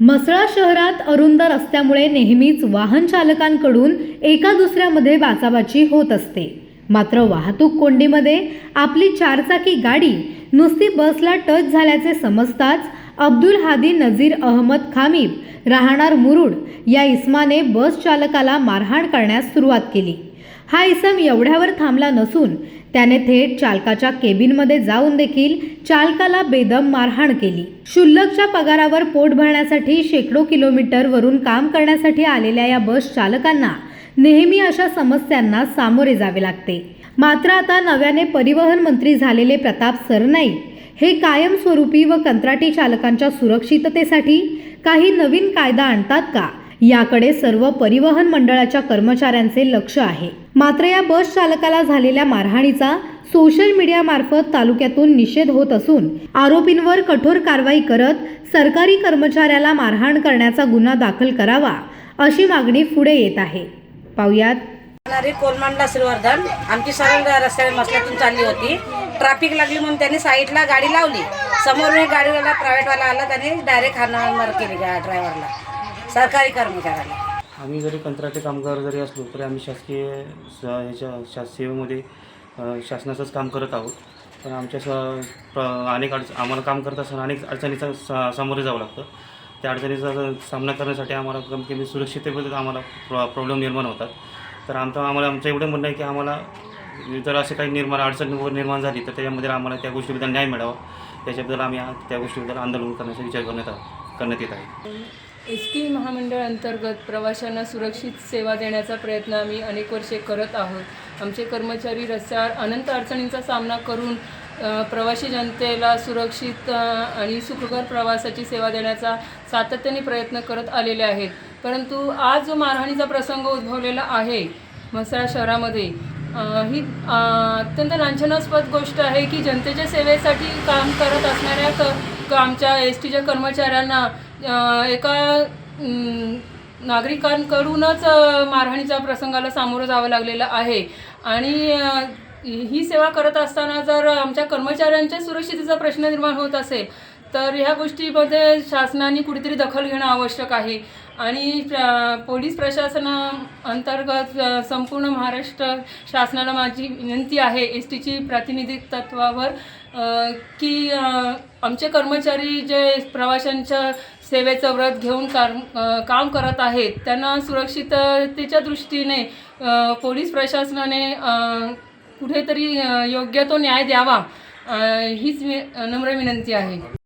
म्हसळा शहरात अरुंद रस्त्यामुळे नेहमीच वाहन चालकांकडून एका दुसऱ्यामध्ये बाचाबाची होत असते. मात्र वाहतूक कोंडीमध्ये आपली चारचाकी गाडी नुसती बसला टच झाल्याचे समजताच अब्दुल हादी नझीर अहमद खामीब राहणार मुरुड या इस्माने बस चालकाला मारहाण करण्यास सुरुवात केली. हा इसम एवढ्यावर थांबला नसून त्याने थेट चालकाच्या केबिनमध्ये जाऊन देखील चालकाला बेदम मारहाण केली. शुल्लकच्या पगारावर पोट भरण्यासाठी शेकडो किलोमीटर वरून काम करण्यासाठी आलेल्या या बस चालकांना नेहमी अशा समस्यांना सामोरे जावे लागते. मात्र आता नव्याने परिवहन मंत्री झालेले प्रताप सरनाईक हे कायमस्वरूपी व कंत्राटी चालकांच्या सुरक्षिततेसाठी काही नवीन कायदा आणतात का? याकडे सर्व परिवहन मंडळाच्या कर्मचाऱ्यांचे लक्ष आहे. मात्र या बस चालकाला झालेल्या मारहाणीचा सोशल मीडियामार्फत तालुक्यातून निषेध होत असून आरोपींवर कठोर कारवाई करत सरकारी कर्मचाऱ्याला मारहाण करण्याचा गुन्हा दाखल करावा अशी मागणी पुढे येत आहे. पाहुयात. कोलमांडला श्रीवर्धन आमची सरळ रस्त्याने मसल्यातून चालली होती. ट्रॅफिक लागली म्हणून त्यांनी साईडला गाडी लावली. समोरून एक गाडीवाला प्रायव्हेटवाला आला त्याने डायरेक्ट हाणामार केली ड्रायव्हरला सरकारी कर्मचाऱ्याला. आम्ही जरी कंत्राटी कामगार जरी असलो तरी आम्ही शासकीय स ह्याच्या शास सेवेमध्ये शासनाचंच काम करत आहोत. पण आमच्या स प्र अनेक अडच आम्हाला काम करत असताना अनेक अडचणीचा स सामोरे जावं लागतं. त्या अडचणीचा सामना करण्यासाठी आम्हाला कमी कमी सुरक्षिततेबद्दल आम्हाला प्रॉ प्रॉब्लेम निर्माण होतात. तर आमचं आम्हाला आमचं एवढं म्हणणं आहे की आम्हाला जर असे काही निर्माण अडचण निर्माण झाली तर त्याच्यामध्ये आम्हाला त्या गोष्टीबद्दल न्याय मिळावा. त्याच्याबद्दल आम्ही त्या गोष्टीबद्दल आंदोलन करण्याचा विचार करण्यात आ- करण्यात येत आहे. एस टी महामंडळ अंतर्गत प्रवाशांना सुरक्षित सेवा देण्याचा प्रयत्न आम्ही अनेक वर्षे करत आहोत. आमचे कर्मचारी रस्त्यावर अनंत अडचणींचा सामना करून प्रवासी जनतेला सुरक्षित आणि सुखकर प्रवासाची सेवा देण्याचा सातत्याने प्रयत्न करत आलेले आहेत. परंतु आज जो मारहाणीचा प्रसंग उद्भवलेला आहे म्हसळा शहरामध्ये ही अत्यंत लांछनास्पद गोष्ट आहे की जनतेच्या सेवेसाठी काम करत असणाऱ्या क आमच्या एस टीच्या कर्मचाऱ्यांना एका नागरिकांकडूनच मारहाणीच्या प्रसंगाला सामोरं जावं लागलेलं आहे. आणि ही सेवा करत असताना जर आमच्या कर्मचाऱ्यांच्या सुरक्षितेचा प्रश्न निर्माण होत असेल तर ह्या गोष्टीमध्ये शासनाने कुठेतरी दखल घेणं आवश्यक आहे. आणि पोलीस प्रशासना अंतर्गत संपूर्ण महाराष्ट्र शासनाला माझी विनंती आहे एस टीची प्रातिनिधिक तत्वावर की आमचे कर्मचारी जे प्रवाशांच्या सेवेचं व्रत घेऊन कार काम करत आहेत त्यांना सुरक्षिततेच्या दृष्टीने पोलीस प्रशासनाने कुठेतरी योग्य तो न्याय द्यावा हीच नम्र विनंती आहे.